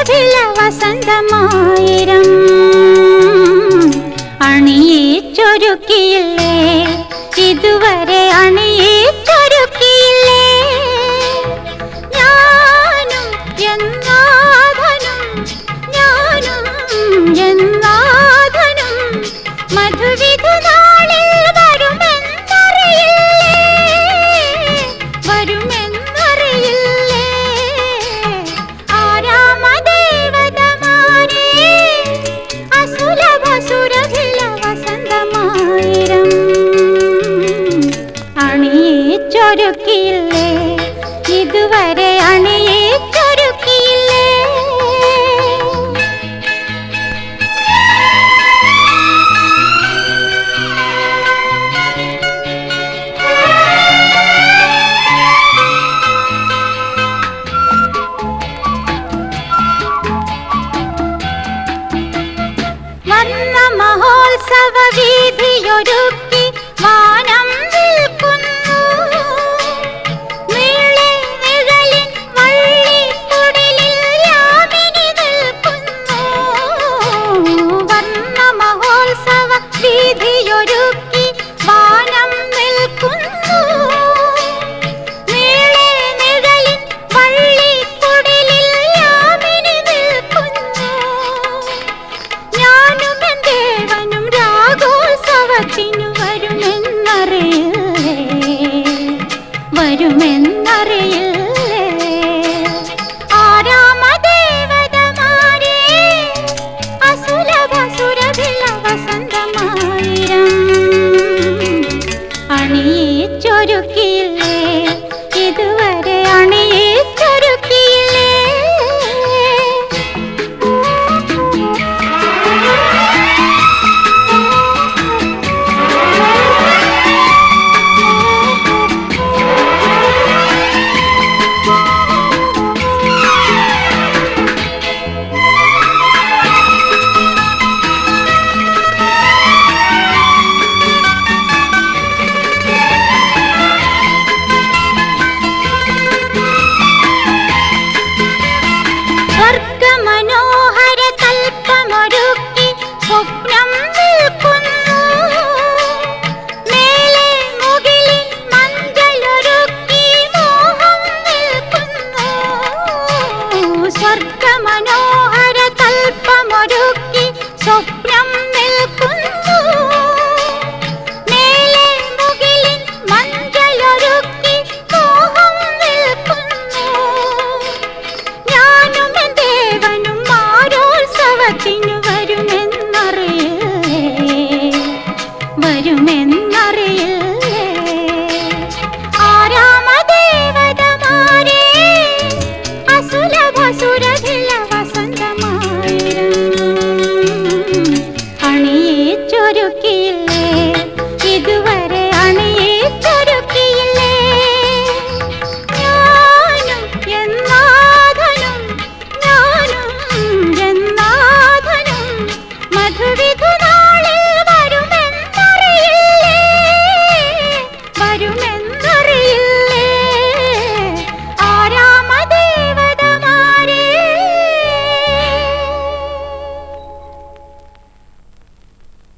കടല വസന്തമായിരം അണിയെ ഒരുക്കിയില്ലേ ഇതുവരെ അണിയേച്ചൊരുക്കിയില്ലേ വന്ന മഹോത്സവ അറിയുകേ വരുമെന്ന് వర్ధమనో